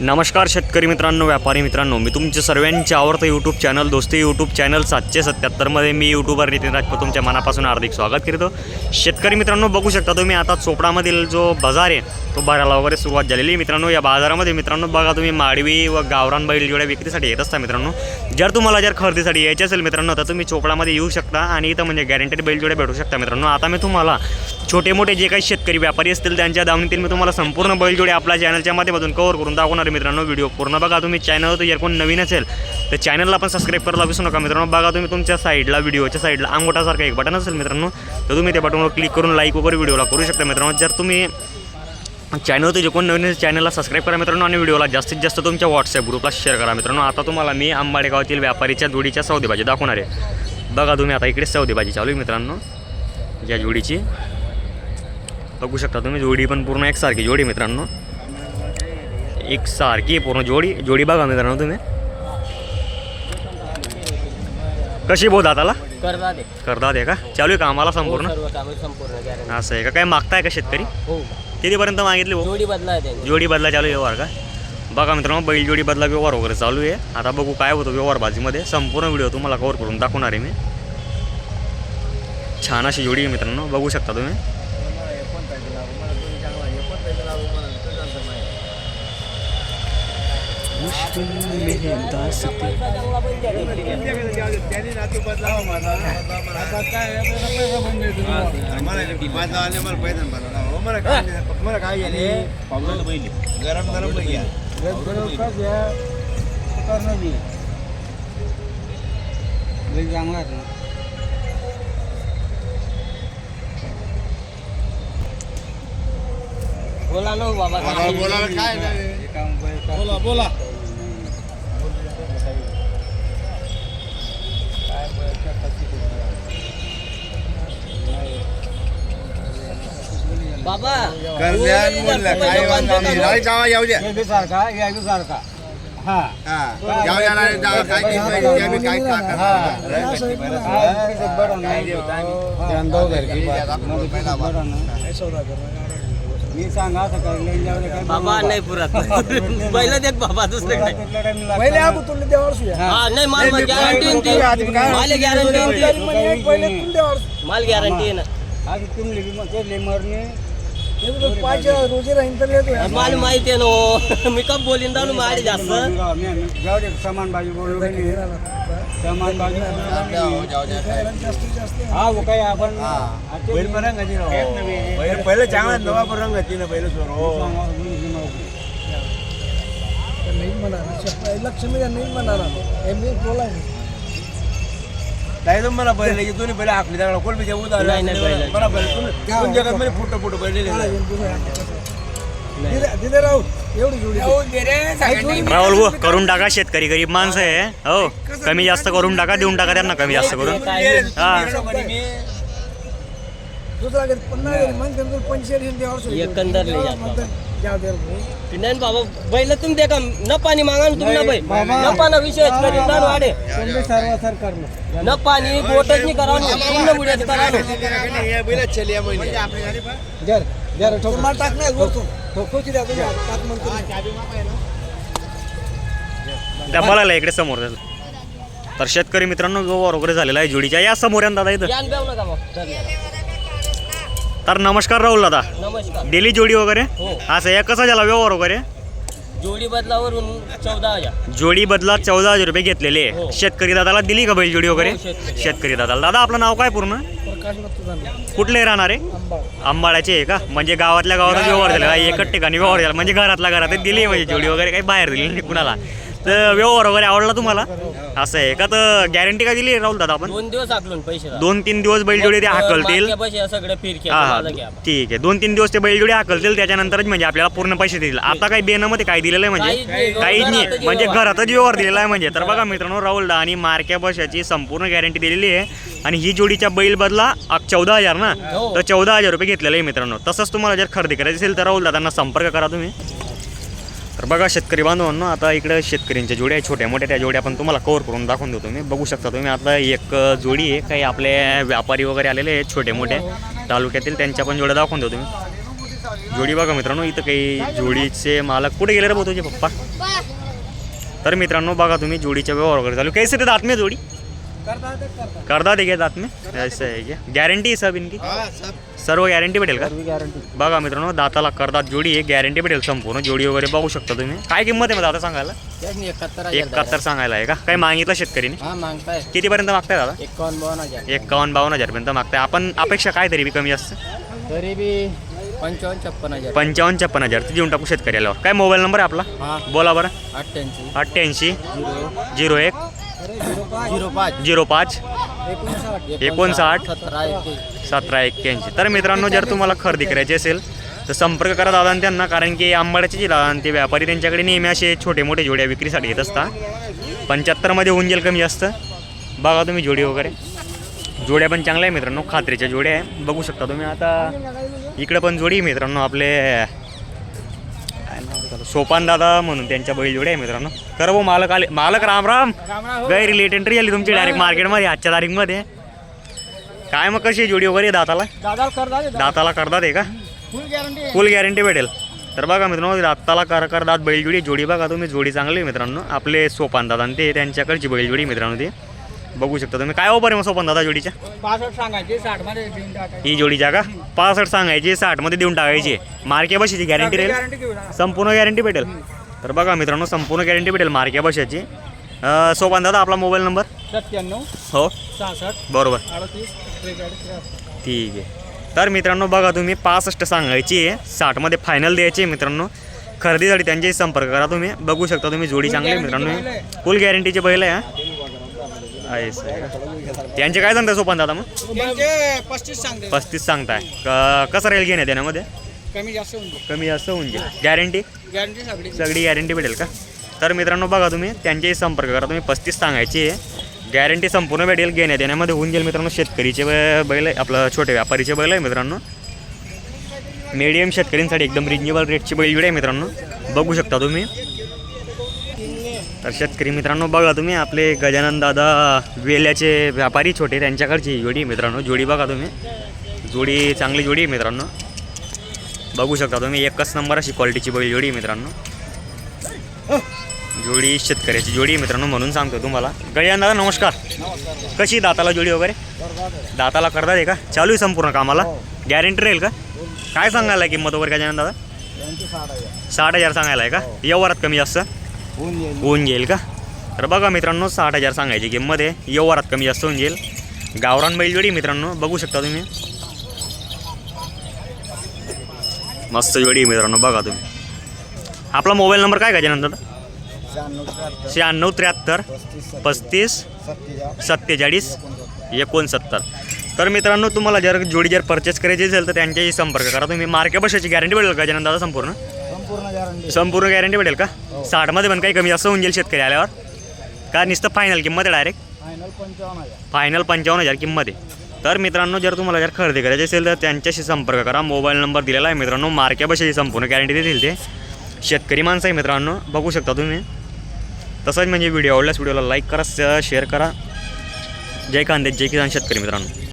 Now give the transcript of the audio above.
नमस्कार शेतकरी मित्रांनो व्यापारी मित्रांनो. मी तुमचे सर्वांचे आवडतं YouTube channel Dosti YouTube channel सातशे सत्याहत्तरमध्ये मी यूट्यूबर नितीन राजपूत तुमच्या मनापासून हार्दिक स्वागत करतो. शेतकरी मित्रांनो बघू शकता तुम्ही आता चोपडामधील जो बाजार आहे तो भरायला वगैरे सुरुवात झालेली आहे. मित्रांनो या बाजारामध्ये मित्रांनो बघा तुम्ही माडवी व गावरान बैल जोड्या विक्रीसाठी येत असता मित्रांनो. जर तुम्हाला जर खरेदीसाठी यायचे असेल मित्रांनो तर तुम्ही चोपडामध्ये येऊ शकता आणि इथं म्हणजे गॅरंटेड बैल जोड्या भेटू शकता मित्रांनो. आता मी तुम्हाला छोटे मोठे जे काही शेतकरी व्यापारी असतील त्यांच्या दावणीतील मी तुम्हाला संपूर्ण बैलजोडे आपल्या चॅनलच्या माध्यमातून कव्हर करून दाखवणार आहे मित्रांनो व्हिडिओ पूर्ण बघा. तुम्ही चॅनल जर कोण नवीन असेल तर चॅनलला पण सबस्क्राईब करायला विसरू नका मित्रांनो. बघा तुम्ही तुमच्या साईडला व्हिडिओच्या साईडला अंगोटासारखं एक बटन असेल मित्रांनो तर तुम्ही त्या बटनवर क्लिक करून लाईक वगैरे व्हिडिओला करू शकता मित्रांनो. जर तुम्ही चॅनल जे कोण नवीन चॅनलला सबस्क्राईब करा मित्रांनो आणि व्हिडिओला जास्तीत जास्त तुमच्या व्हॉट्सअप ग्रुपला शेअर करा मित्रांनो. आता तुम्हाला मी आंबाडेगावातील व्यापारीच्या जोडीच्या सौदेबाजी दाखवणार आहे. बघा तुम्ही आता इकडे सौदेबाजी चालू आहे मित्रांनो. या जोडीची. बघू शकता तुम्ही जोडी पण पूर्ण एकसारखी जोडी मित्रांनो. एक सारखी पूर्ण जोडी जोडी बघा मित्रांनो तुम्ही। कशी बोध आताला करदा दे। आहे का? चालू आहे का आम्हाला संपूर्ण? सर्व कामे संपूर्ण असं आहे का। काय मागताय का शेतकरी? हो. कितीपर्यंत मागितले जोडी बदला आहे त्यांची जोडी बदला चालू आहे व्यवहार का? बघा मित्रांनो बैल जोडी बदला व्यवहार वगैरे चालू आहे. आता बघू काय होतं व्यवहार बाजीमध्ये. संपूर्ण व्हिडिओ तुम्हाला कव्हर करून दाखवणार आहे मी. छान अशी जोडी आहे मित्रांनो. बघू शकता तुम्ही. गरम गरम घ्या बोला ना हो बाबा बोला बोला काय नाही. बोला बाबा बोलल्या, दाखवा, काय जावा येऊ द्या. सारखा यायचो सारखा हा. जाऊ द्या ना, जावा, काय आम्ही काय. मी सांगा असं काय बाबा नाही पुरत. पहिलं देख बाबा दुसरं काय? पहिले आपण तुला देवावर हा. नाही माल गॅरंटी माल गॅरंटी माल गॅरंटी आहे ना. आधी तुम्ही बी मग रोजी राहीन तर येतो माहिती आहे ना मी कप बोलीन जाऊन माझे जास्त जाऊ दे सामान बाजू बोलू समान नाही. बाजू हा काय आपण बैल पण रंगाची बैल पहिलं चांगला नवा पण रंगाची ना पहिलं सोड नाही म्हणाला लक्ष मी नाही म्हणाला मी बोला नाही तर मला पहिले की तुम्ही पहिले आखली त्याला. मला तुमच्या जगात मध्ये फुटो फुटो दिले राहू. राहुल भाऊ करून टाका शेतकरी गरीब माणसं आहे. हो कमी जास्त करून टाका देऊन टाका त्यांना कमी जास्त करून. हा. दुसरा पन्नास पंचेचाळीस एकंदर नाही बाबा बैल तुम्ही दे का? न पाणी मागा ना तुम्ही ना बाई न पाना विषय सर्व सरकारनं न पाणी बोटच नाही करा पूर्ण मुड्यात करा महिने जर जर ठोक तुम्हाला टाक नाही वरतून. ठोकोची द्या तुम्ही. टाक म्हणतो. त्या मला इकडे समोर तर शेतकरी मित्रांनो व्यवहार वगैरे झालेला आहे जोडीच्या या समोर या ना दादा इथं. यान बेव नका मग. धन्यवाद. तर नमस्कार राहुल दादा. नमस्कार. डेली जोडी वगैरे? हो. असं या कसा झाला व्यवहार वगैरे? जोडी बदलावरून चौदा हजार. जोडी बदला चौदा हजार रुपये घेतलेले. हो. शेतकरी दादाला दिली का बैल जोडी वगैरे? हो, शेतकरी. शेतकरी दादाला. दादा आपलं नाव काय पूर्ण? प्रकाश कुठले राहणार आहे? आंबा आंबाळ्याचे आहे का? म्हणजे गावातल्या गावात व्यवहार झाला. आहे. एकच ठिकाणी व्यवहार झाला. म्हणजे घरातल्या घरात दिली म्हणजे जोडी वगैरे काही बाहेर दिली नाही कुणाला. तर व्यवहार वगैरे आवडला तुम्हाला? असं आहे का? तर गॅरंटी काय दिली राहुल दादा आपण? दोन दिवस आकलून पैसे. दोन तीन दिवस बैलजोडी ते हाकलतील. सगळं हा हा. ठीक आहे. दोन तीन दिवस ते बैलजोडी हाकलतील त्याच्यानंतरच म्हणजे आपल्याला पूर्ण पैसे देतील. आता काही बेनामध्ये काय दिलेलं आहे म्हणजे. काहीच नाही. म्हणजे. घरातच व्यवहार दिलेला आहे म्हणजे. तर बघा मित्रांनो राहुल दा आणि मार्क्या बशाची संपूर्ण गॅरंटी दिलेली आहे. आणि ही जोडीच्या बैल बदला चौदा हजार ना? हो. तर चौदा हजार रुपये घेतलेले आहे मित्रांनो. तसंच तुम्हाला जर खरेदी करायची असेल तर राहुल दादांना संपर्क करा तुम्ही. तर बघा शेतकरी बांधवांनो आता इकडं शेतकऱ्यांच्या जोड्या छोट्या मोठ्या त्या जोड्या पण तुम्हाला कव्हर करून दाखवून देतो मी बघू शकता तुम्ही आता एक जोडी आहे काही आपले व्यापारी वगैरे आलेले आहेत छोटे मोठे. तालुक्यातील त्यांच्या पण जोड्या दाखवून देतो तुम्ही. जोडी बघा मित्रांनो इथं काही जोडीचे मालक कुठे गेले रे भाऊ तुझे पप्पा? तर मित्रांनो बघा तुम्ही जोडीच्या व्यवहार वगैरे चालू. कैसे ते आत्मीय जोडी? करदा दे दात में ऐसा है क्या? गॅरंटी आहे सब इनकी? सर्व गॅरंटी भेटेल का? बघा मित्रांनो दाताला करदात जोडी आहे गॅरंटी भेटेल संपूर्ण जोडी वगैरे बघू शकता तुम्ही. काय किंमत आहे मग दादा सांगायला? एकाहत्तर एकाहत्तर सांगायला आहे का? काय मागितलं शेतकरीने? हा मागताय. कितीपर्यंत मागताय दादा? एकावन्न बावन्न हजार. एकावन्न बावन्न हजारपर्यंत मागताय. आपण अपेक्षा काय तरी बी कमी जास्त? तरी बी पंचावन्न छप्पन हजार. पंचावन्न छप्पन हजार. ते देऊन टाकू शेतकऱ्याला. काय मोबाईल नंबर आहे आपला? हा. बोला बरं. अठ्ठ्याऐंशी. अठ्ठ्याऐंशी. झिरो एक. झिरो पाच. झिरो पाच. एकोणसाठ. सतरा एक्के सतरा एक्क्याऐंशी. तर मित्रांनो जर तुम्हाला खरेदी करायची असेल तर संपर्क करा दादा त्यांना कारण की आंबाड्याचे जे दादा ते व्यापारी त्यांच्याकडे नेहमी असे छोटे मोठे जोड्या विक्रीसाठी येत असतात. पंच्याहत्तरमध्ये होऊन जाईल कमी जास्त. बघा तुम्ही जोडी वगैरे. जोड्या पण चांगल्या आहे मित्रांनो खात्रीच्या जोड्या आहे बघू शकता तुम्ही आता. इकडं पण जोडी आहे मित्रांनो आपले सोपान दादा म्हणून त्यांच्या बैल जोड्या आहे मित्रांनो. कर भाऊ मालक आले मालक राम राम. गैर रिलेट एंट्री आली तुमची डायरेक्ट मार्केटमध्ये आजच्या तारीखमध्ये. काय मग कशी जोडी वगैरे दाताला? दाताला करदात आहे का? फुल गॅरंटी भेटेल. तर बघा मित्रांनो दाताला कर करदात बैलजोडी जोडी बघा तुम्ही जोडी चांगली आहे मित्रांनो. आपले सोपान दादा आणि ते त्यांच्याकडची बैलजोडी मित्रांनो ती. बघू शकता तुम्ही. काय आहे मग सोपान दादा जोडीच्या? पासष्ट सांगायचे साठमध्ये देऊन टाकायचे. ही जोडी जागा पासष्ट सांगायची साठमध्ये देऊन टाकायची. मार्के बशीची गॅरंटी राहील? संपूर्ण गॅरंटी भेटेल? तर बघा मित्रांनो संपूर्ण गॅरंटी भेटेल मार्के बशाची. सोपान दादा आपला मोबाईल नंबर सत्त्याण्णव हो. सहासष्ट बरोबर. ठीक आहे. तर मित्रांनो बघा तुम्ही पासष्ट सांगायची आहे. साठमध्ये फायनल द्यायची आहे मित्रांनो. खरेदीसाठी त्यांच्याशी संपर्क करा तुम्ही. बघू शकता तुम्ही जोडी चांगली मित्रांनो. फुल गॅरंटीचे बैल आहे आहे? त्यांचे काय सांगताय सोपान दादा मग? पस्तीस सांगते. पस्तीस सांगताय. क- कसं राहील घेण्यात देण्यामध्ये कमी जास्त होऊन कमी जास्त होऊन जाईल. गॅरंटी गॅरंटी सगळी. सगळी गॅरंटी भेटेल का? तर मित्रांनो बघा तुम्ही त्यांच्याशी संपर्क करा. तुम्ही पस्तीस सांगायची. आहे गॅरंटी संपूर्ण भेटेल घेण्यात येण्यामध्ये होऊन जाईल मित्रांनो. शेतकरीचे ब- बैल आहे आपलं छोटे व्यापारीचे बैल आहे मित्रांनो. मीडियम शेतकऱ्यांसाठी एकदम रिजनेबल रेटची बैल आहे मित्रांनो. बघू शकता तुम्ही. तर शेतकरी मित्रांनो बघा तुम्ही आपले गजानन दादा वेल्याचे व्यापारी छोटे त्यांच्याकडची जोडी मित्रांनो. जोडी बघा तुम्ही. जोडी चांगली जोडी आहे मित्रांनो. बघू शकता तुम्ही एकच नंबर अशी क्वालिटीची बैल जोडी मित्रांनो. जोडी शेतकऱ्याची जोडी आहे मित्रांनो म्हणून सांगतो तुम्हाला. गजानन दादा नमस्कार. कशी दाताला जोडी वगैरे? दाताला करतात आहे का? चालू आहे संपूर्ण कामाला? गॅरंटी राहील का? काय सांगायला किंमत वगैरे गजानन दादा? साठ हजार. सांगायला आहे का? व्यवहारात कमी जास्त? होऊन जाईल का? तर बघा मित्रांनो साठ हजार सांगायची किंमत आहे. व्यवहारात कमी जास्त होऊन जाईल. गावरान बैलजोडी आहे मित्रांनो बघू शकता तुम्ही. मस्त जोडी मित्रांनो बघा तुम्ही. आपला मोबाईल नंबर काय गजानन दादा शहाण्णव त्र्याहत्तर. पस्तीस सत्तेचाळीस एकोणसत्तर. तर मित्रांनो तुम्हाला जर जोडी जर परचेस करायची असेल तर त्यांच्याशी संपर्क करा. तुम्ही मार्के बसायची गॅरंटी भेटेल का? गजानन दादा संपूर्ण. संपूर्ण गॅरंटी संपूर्ण गॅरंटी भेटेल का? साठमध्ये पण काही कमी जास्त होऊन जाईल शेतकरी आल्यावर. का नुसतं फायनल किंमत आहे डायरेक्ट फायनल पंचावन्न हजार. फायनल पंचावन्न हजार किंमत आहे. तर मित्रांनो जर तुम्हाला जर खरेदी करायची असेल तर त्यांच्याशी संपर्क करा. मोबाईल नंबर दिलेला आहे मित्रांनो. मार्के बसायची संपूर्ण गॅरंटी देतील ते. शेतकरी माणसं आहे मित्रांनो. बघू शकता तुम्ही. तसंच म्हणजे व्हिडिओ आवडल्यास व्हिडिओला लाईक करा शेअर करा. जय कांदे जय किसान शेतकरी मित्रांनो.